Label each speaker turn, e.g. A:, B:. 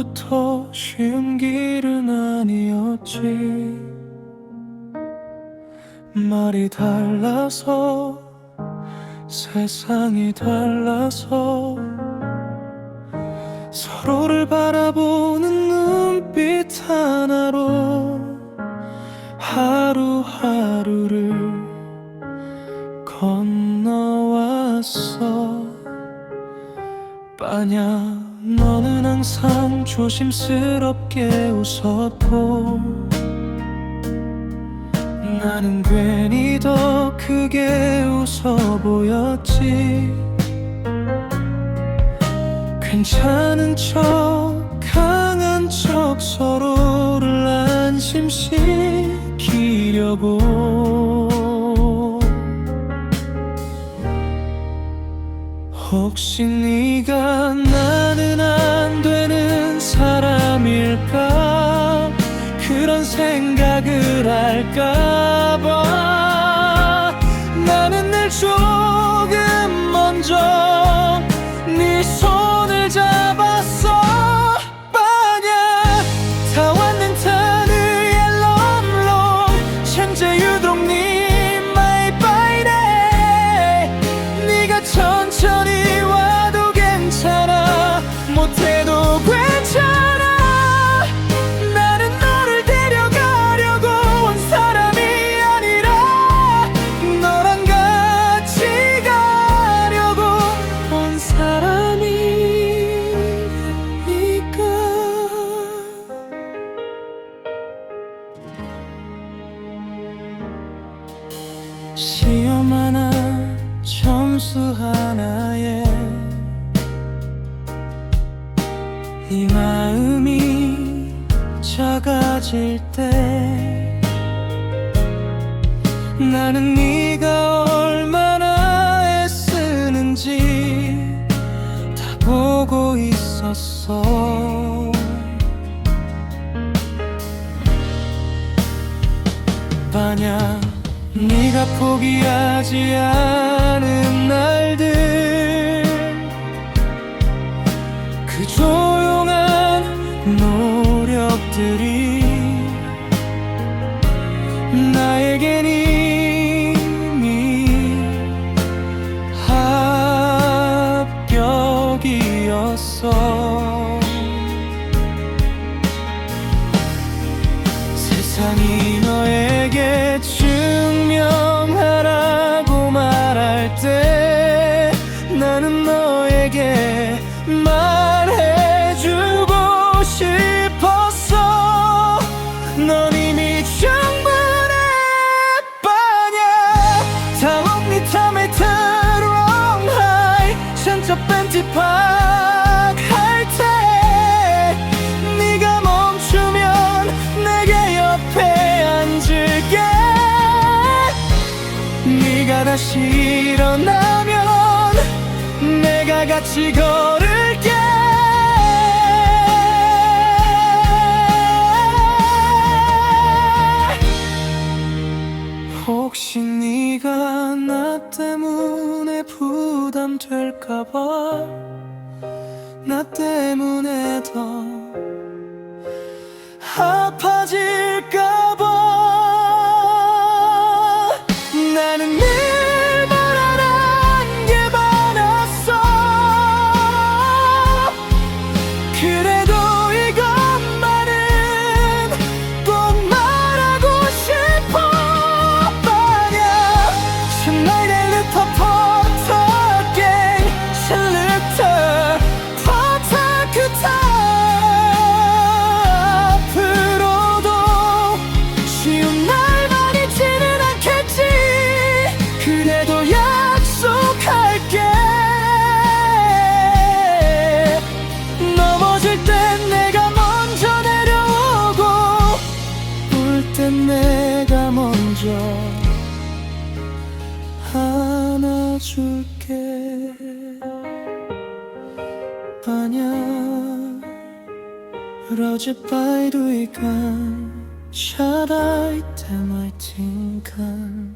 A: 처음부터 쉬운 길은 아니었지. 말이 달라서 세상이 달라서 서로를 바라보는 눈빛 하나로 하루하루를 건너왔어. 빠냐 너는 항상 조심스럽게 웃었고 나는 괜히 더 크게 웃어 보였지. 괜찮은 척 강한 척 서로를 안심시키려고 혹시 네가 나는 안 되는 사람일까? 그런 생각을 할까봐. 나는 늘 조금 먼저 점수 하나에 이 마음이 작아질 때 나는 네가 얼마나 애쓰는지 다 보고 있었어. 만약 네가 포기하지 않은 날들. 그 조용한 노력들이 나에겐 이미 합격이었어 전적 벤티 팍할때 네가 멈추면 내게 옆에 앉을게. 네가 다시 일어나면 내가 같이 걸을 될까봐 나 때문에 더 아파질 weekend Shut I tell my tinkan